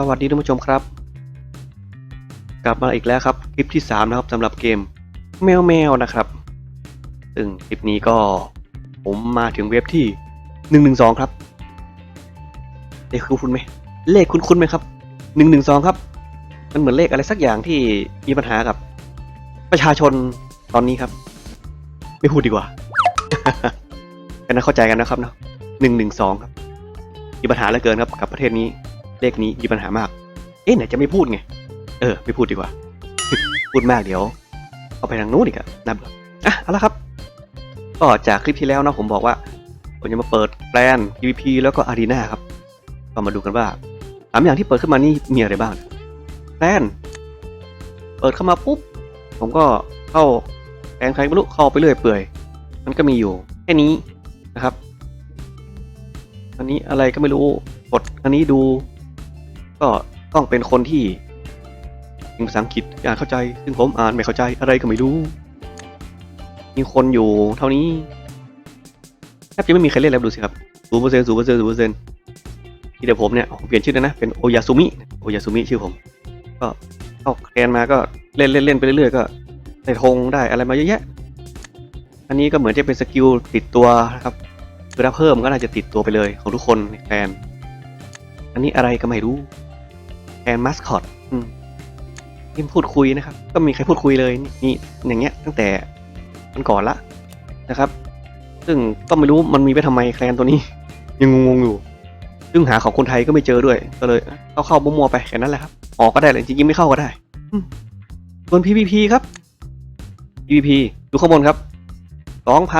สวัสดีท่านผู้ชมครับ กลับมาอีกแล้วครับ คลิปที่ 3 นะครับสำหรับเกมแมวแมวนะครับ ซึ่งคลิปนี้ก็ผมมาถึงเว็บที่ 112 ครับเลขคุ้นไหมเลขคุ้นๆไหมครับ 112 ครับ มันเหมือนเลขอะไรสักอย่างที่มีปัญหากับ ประชาชนตอนนี้ครับ ไม่พูดดีกว่ากันนะเข้าใจกันนะครับเนาะ112 ครับมีปัญหาเหลือเกินครับกับประเทศนี้ เลขนี้มีปัญหามาก เอ๊ะไหนจะไม่พูดไง เออ ไม่พูดดีกว่า พูดมากเดี๋ยว เอาไปทางนู้นอีกอะนะเบอะเอาละครับ ก็จากคลิปที่แล้วนะผมบอกว่า ผมจะมาเปิดแปลน PVP แล้วก็ Arena ครับ ก็มาดูกันว่าสามอย่างที่เปิดขึ้นมานี่มีอะไรบ้างแปลน เปิดเข้ามาปุ๊บ ผมก็เข้าแปลนใครไม่รู้เข้าไปเรื่อยเปื่อย มันก็มีอยู่แค่นี้นะครับอันนี้อะไรก็ไม่รู้กดอันนี้ดู ก็ต้องเป็นคนที่ภาษาอังกฤษอ่านเข้าใจ ซึ่งผมอ่านไม่เข้าใจอะไรก็ไม่รู้ มีคนอยู่เท่านี้แทบจะไม่มีใครเล่นแล้วดูสิครับศูนย์เปอร์เซ็นต์ศูนย์เปอร์เซ็นต์ศูนย์เปอร์เซ็นต์ที่เดี๋ยวผมเนี่ยผมเปลี่ยนชื่อแล้วนะ เป็นโอยาซุมิ โอยาซุมิชื่อผม ก็เข้าแคนมาก็เล่นเล่นเล่นไปเรื่อยๆก็ได้ธงได้อะไรมาเยอะแยะ อันนี้ก็เหมือนจะเป็นสกิลติดตัวนะครับคือถ้าเพิ่มก็น่าจะติดตัวไปเลยของทุกคนในแฟนอันนี้อะไรก็ไม่รู้ นมัสคอตทีมพูดคุยนะครับ ก็มีใครพูดคุยเลยนี่อย่างเงี้ย ตั้งแต่มันก่อนละนะครับ ซึ่งก็ไม่รู้มันมีไปทำไมแคลนตัวนี้ ยังงงๆอยู่ ซึ่งหาของคนไทยก็ไม่เจอด้วย ก็เลยเข้าเข้ามัวๆไปแค่นั้นแหละครับออกก็ได้เลยจริงๆไม่เข้าก็ได้ส่วน PVP ครับ PVP ดูข้างบนครับ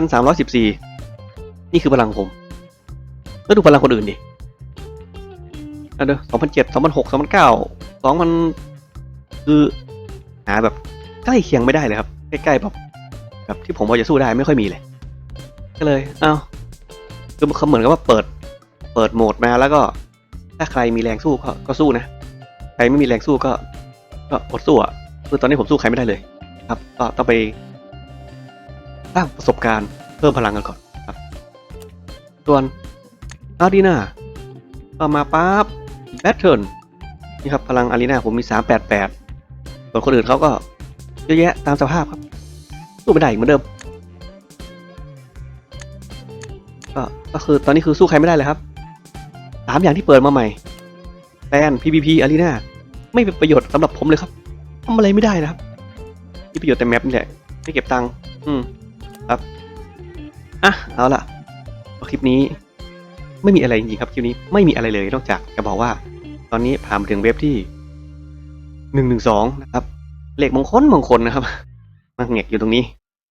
2,314 นี่คือพลังผม แล้วดูพลังคนอื่นดิ อะเด้อสองพันเจ็ดสองพันหกสองพันเก้าสองพันคือหาแบบใกล้เคียงไม่ได้เลยครับใกล้ๆแบบแบบที่ผมพอจะสู้ได้ไม่ค่อยมีเลย ก็เลย เอ้าคือเขาเหมือนกับว่าเปิด เปิดโหมดมาแล้วก็ ถ้าใครมีแรงสู้ก็ก็สู้นะใครไม่มีแรงสู้ก็ ก็อดสู้อะคือตอนนี้ผมสู้ใครไม่ได้เลย ครับก็ต้องไปสร้างประสบการณ์เพิ่มพลังกันก่อนส่วนอารีนาต่อมาปั๊บ แบทเทิลนี่ครับพลังอารีนาผมมี 388ส่วนคนอื่นเขาก็เยอะแยะตามสภาพครับสู้ไม่ได้อีกเหมือนเดิมก็ก็คือตอนนี้คือสู้ใครไม่ได้เลยครับสามอย่างที่เปิดมาใหม่แฟน PVP อารีนาไม่เป็นประโยชน์สำหรับผมเลยครับทำอะไรไม่ได้นะครับมีประโยชน์แต่แมปนี่แหละไม่เก็บตังค์อืมครับอะเอาล่ะคลิปนี้ไม่มีอะไรจริงๆครับคลิปนี้ไม่มีอะไรเลยนอกจากจะบอกว่า ตอนนี้ผ่านมาถึงเว็บที่หนึ่งหนึ่งสองนะครับ เลขมงคลมงคลนะครับมาแงกอยู่ตรงนี้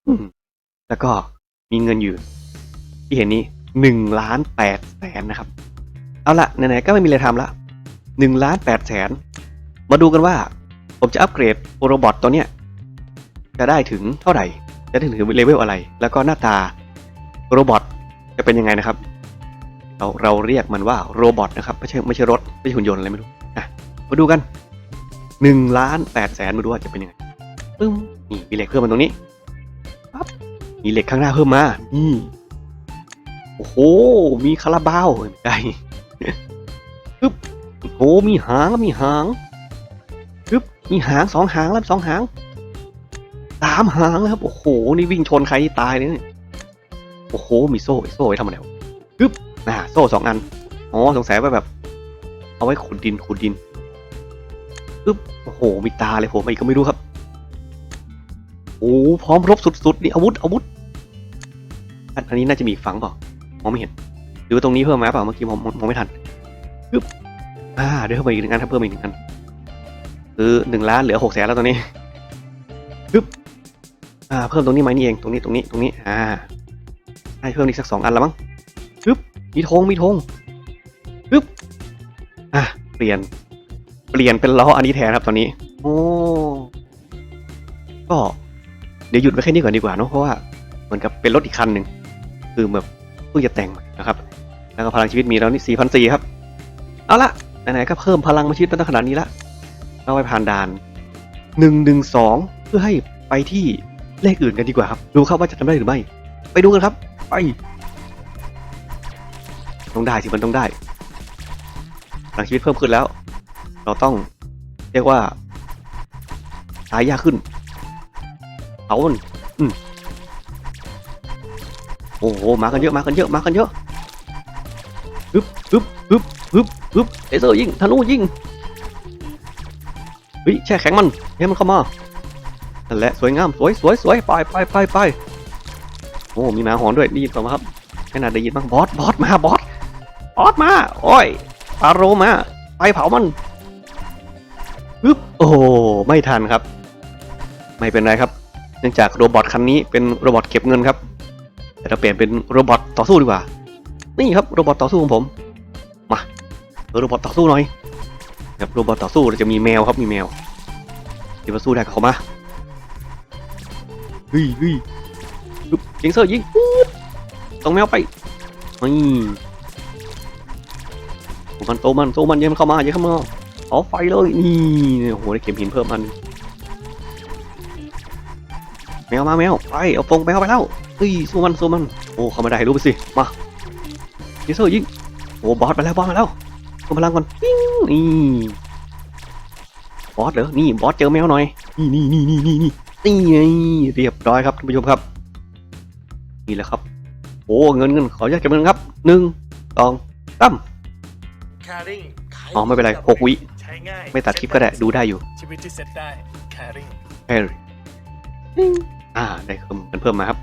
อืแล้วก็มีเงินอยู่ ที่เห็นนี้หนึ่งล้านแปดแสนนะครับ เอาละไหนๆก็ไม่มีอะไรทำละหนึ่งล้านแปดแสนมาดูกันว่า ผมจะอัปเกรดโรบอทตัวเนี้ยจะได้ถึงเท่าไหร่ จะถึงเลเวลอะไร แล้วก็หน้าตาโรบอทจะเป็นยังไงนะครับ เราเราเรียกมันว่าโรบอทนะครับไม่ใช่ไม่ใช่รถไม่ใช่หุ่นยนต์อะไรไม่รู้อะมาดูกันหนึ่งล้านแปดแสนมาดูว่าจะเป็นยังไงปึ้มนี่มีเหล็กเพิ่มมาตรงนี้ปั๊บมีเหล็กข้างหน้าเพิ่มมานี่โอ้โห มีคาราบาวไม่ใช่ปึ๊บโอ้โหมีหางมีหางปึ๊บมีหางสองหางแล้วสองหางสามหางแล้วครับโอ้โหนี่วิ่งชนใครตายเลยเนี่ยโอ้โหมีโซ่โซ่ไว้ทำอะไรปึ๊บ น่าโซ่สองอัน อ๋อ สงสัยว่าแบบ เอาไว้ขุดดินขุดดินปึ๊บ โอ้โห มีตาเลยผมอีกก็ไม่รู้ครับ โอ้พร้อมรบสุดๆ นี่อาวุธอาวุธ อันนี้น่าจะมีฝังเปล่ามองไม่เห็น หรือตรงนี้เพิ่มมาเปล่าเมื่อกี้มองมองไม่ทันปึ๊บ อ่าเดี๋ยวเพิ่มอีกหนึ่งอันครับเพิ่มอีกหนึ่งอัน คือหนึ่งล้านเหลือหกแสนแล้วตอนนี้ปึ๊บ อ่า เพิ่มตรงนี้ไหมนี่เอง ตรงนี้ ตรงนี้ ตรงนี้ อ่าให้เพิ่มอีกสักสองอันละมั้ง มีธงมีธงปึ๊บอะเปลี่ยน เปลี่ยนเป็นล้ออันนี้แทนครับตอนนี้ โอ้ก็เดี๋ยวหยุดไว้แค่นี้ก่อนดีกว่าเนอะเพราะว่าเหมือนกับเป็นรถอีกคันหนึ่งคือแบบเพิ่งจะแต่งนะครับ แล้วก็พลังชีวิตมีแล้วนี่สี่พันสี่ครับ เอาละไหนๆก็เพิ่มพลังมาชีวิตมาตั้งขนาดนี้ละเราไปผ่านด่านหนึ่งหนึ่งสองเพื่อให้ไปที่เลขอื่นกันดีกว่าครับ ดูครับว่าจะทำได้หรือไม่ ไปดูกันครับ ไป ต้องได้สิมันต้องได้พลังชีวิตเพิ่มขึ้นแล้ว เราต้องเรียกว่าตายยากขึ้นเผามันอืมโอ้โหมากันเยอะมากันเยอะมากันเยอะฮึบฮึบฮึบฮึบฮึบเลเซอร์ยิงธนูยิงเฮ้ยแช่แข็งมันให้มันเข้ามานั่นแหละสวยงามสวยสวยสวยไปไปไปไปโอ้มีหมาหอนด้วยได้ยินเปล่าครับแค่นาดได้ยินบ้างบอสบอสมาบอส บอสมาโอ้ยฟาโรมาไปเผามันฮึบโอ้ไม่ทันครับ ไม่เป็นไรครับ เนื่องจากโรบอทคันนี้เป็นโรบอทเก็บเงินครับ แต่เราเปลี่ยนเป็นโรบอทต่อสู้ดีกว่า นี่ครับโรบอทต่อสู้ของผมมาเอาโรบอทต่อสู้หน่อยครับโรบอทต่อสู้เราจะมีแมวครับมีแมวที่มาสู้ได้กับเขามาเฮ้ยเฮ้ยปึ๊บยิงเซอร์ยิงปุ๊บส่งแมวไปนี่โอ้ มันโตมันโตมันเย็นเข้ามาเย็นเข้ามาเอาไฟเลยนี่โอ้โหได้เข็มหินเพิ่มอันแมวมาแมวไปเอาปงแมวไปแล้วเฮ้ยสู้มันสู้มันโอ้เข้ามาได้รู้ไปสิมายิงเซอร์ยิงโอ้บอสไปแล้วบอสมาแล้วรวมพลังก่อนปิ้งนี่บอสเหรอนี่บอสเจอแมวหน่อยนี่นี่นี่นี่นี่นี่นี่เรียบร้อยครับท่านผู้ชมครับนี่แหละครับโอ้เงินเงินขออนุญาตเก็บเงินครับหนึ่งสองสาม คาริงอ๋อไม่เป็นไรหกวิ ใช้ง่ายไม่ตัดคลิปก็ได้ดูได้อยู่ ชีวิตที่เซ็ตได้คาริงเฮ้ยอ่าได้เพิ่มกันเพิ่มมาครับ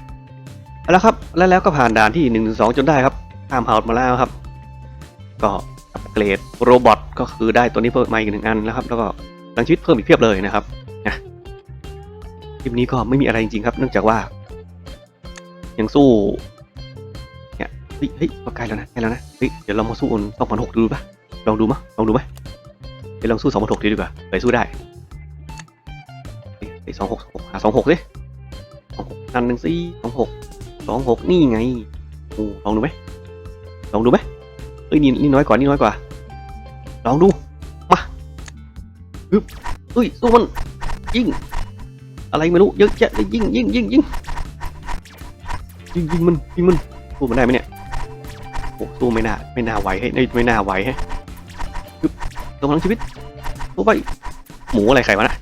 เอาละครับแล้วแล้วก็ผ่านด่านที่หนึ่งสองจนได้ครับข้ามเฮาส์มาแล้วครับ ก็อัปเกรดโรบอทก็คือได้ตัวนี้เพิ่มมาอีกหนึ่งอันแล้วครับ แล้วก็พลังชีวิตเพิ่มอีกเพียบเลยนะครับนะคลิปนี้ก็ไม่มีอะไรจริงๆครับ เนื่องจากว่า ยังสู้เนี่ยเฮ้ยเฮ้ยก็ใกล้แล้วนะใกล้แล้วนะเฮ้ยเดี๋ยวเรามาสู้สองพันหกดูปะ ลองดูมะลองดูไหมเดี๋ยวลองสู้สองพันหกดีกว่าไปสู้ได้ไอ้สองหกหาสองหกสิสองหกนั่นหนึ่งสี่สองหกสองหกนี่ไงโอ้ลองดูไหมลองดูไหมเอ้ยนี่นี่น้อยกว่านี่น้อยกว่า ลองดูมาฮึบเฮ้ยสู้มันยิงอะไรไม่รู้เยอะแยะเลยยิงยิงยิงยิงยิงยิงมันยิงมันสู้มันได้ไหมเนี่ยโอ้สู้ไม่น่าไม่น่าไหวให้ไม่น่าไหวให้ฮึบ ตัวพลังชีวิตสู้ไปหมูอะไรใครวะนะ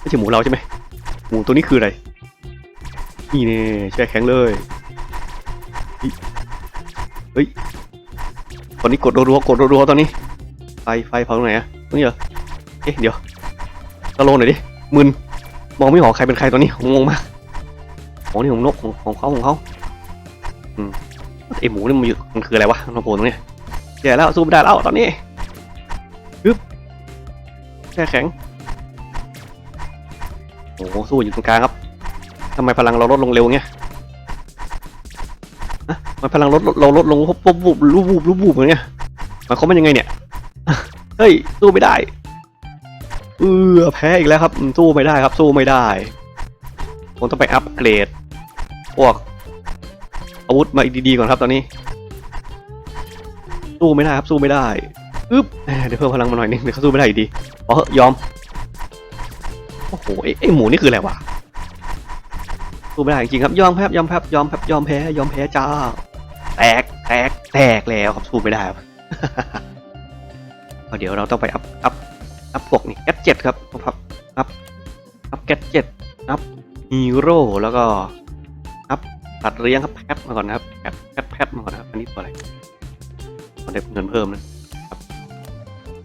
ไม่ใช่หมูเราใช่ไหมหมูตัวนี้คืออะไรนี่เน่แช่แข็งเลยเฮ้ยตอนนี้กดรัวๆกดรัวๆตอนนี้ไฟไฟเผาตรงไหนอะตรงนี้เหรอเอ๊ะเดี๋ยวตะโลหน่อยดิมึนมองไม่ออกใครเป็นใครตอนนี้งงมากขอ๋อนี่ของนกของของเขาของเขาอืมไอหมูนี่มันอยู่มันคืออะไรวะมันโผล่ตรงนี้แย่แล้วสู้ไม่ได้แล้วตอนนี้ ช่แข็งโอ้โหสู้อยู่ตรงกลางครับทำไมพลังเราลดลงเร็วเงี้ยฮะทำไมพลังลดเราลดลงปุ๊บปุ๊บปุ๊บรูปวูบรูปวูบอย่างเงี้ยหมายความว่ายังไงเนี่ยเฮ้ยสู้ไม่ได้เออแพ้อีกแล้วครับสู้ไม่ได้ครับ สู้ไม่ได้ผมต้องไปอัปเกรด พวก อาวุธมาดีๆก่อนครับตอนนี้ สู้ไม่ได้ครับสู้ไม่ได้ อึ๊บเดี๋ยวเพิ่มพลังมาหน่อยนึงเดี๋ยวเขาสู้ไม่ได้อยู่ดีอ๋อเหอยอมโอ้โหไอ้ไอ้หมูนี่คืออะไรวะสู้ไม่ได้จริงครับยอมแพ้ยอมแพ้ยอมแพ้ยอมแพ้ยอมแพ้จ้าแตกแตกแตกแล้วครับสู้ไม่ได้ครับเดี๋ยวเราต้องไปอัพอัพอัพพวกนี่แกเจ็ดครับอัพอัพอัพแกเจ็ดอัพฮีโร่แล้วก็อัพตัดเรียงครับแพทมาก่อนนะครับแพทแพทแพทมาก่อนนะครับอันนี้ตัวอะไรมันได้เงินเพิ่มนะ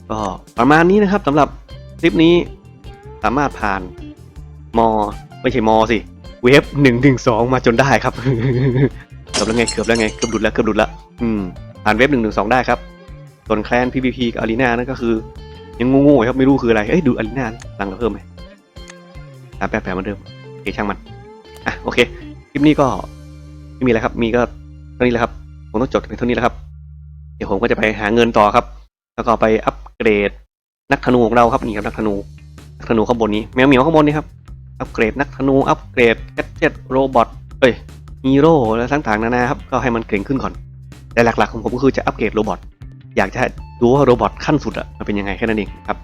ก็ประมาณนี้นะครับสำหรับคลิปนี้สามารถผ่านมอไม่ใช่มอสิเวฟหนึ่งถึงสองมาจนได้ครับเกือบแล้วไงเกือบแล้วไงเกือบหลุดแล้วเกือบหลุดแล้วอืมผ่านเวฟหนึ่งถึงสองได้ครับส่วนแคลน PVP กับอารีนานั่นก็คือ ยังงงๆครับไม่รู้คืออะไรเอ้ยดูอารีนาหลังเราเพิ่มไหมตามแปลแปลเหมือนเดิมโอเคช่างมันอะโอเคคลิปนี้ก็ไม่มีอะไรครับ มีก็เท่านี้แหละครับผมต้องจบเพียงเท่านี้แล้วครับ เดี๋ยวผมก็จะไปหาเงินต่อครับ แล้วก็ไปอัป เกรดนักธนูของเราครับนี่ครับนักธนูนักธนูข้างบนนี้แมวเหมียวข้างบนนี้ครับอัปเกรดนักธนูอัปเกรดแกดเจ็ตโรบอทเอ้ยฮีโร่และต่างๆนานาครับก็ให้มันเก่งขึ้นก่อน แต่หลักๆของผมก็คือจะอัปเกรดโรบอทอยากจะดูว่าโรบอทขั้นสุดอะมันเป็นยังไงแค่นั้นเองครับ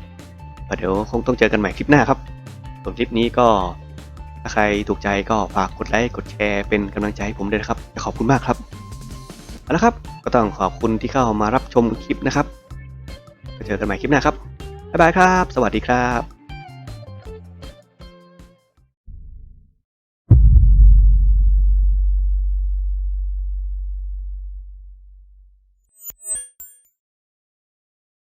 เดี๋ยวคงต้องเจอกันใหม่คลิปหน้าครับส่วนคลิปนี้ก็ถ้าใครถูกใจก็ฝากกดไลค์กดแชร์เป็นกำลังใจให้ผมด้วยนะครับขอบคุณมากครับเอาละครับ ก็ต้องขอบคุณที่เข้ามารับชมคลิปนะครับ เจอกันใหม่คลิปหน้าครับบ๊ายบายครับ สวัสดีครับ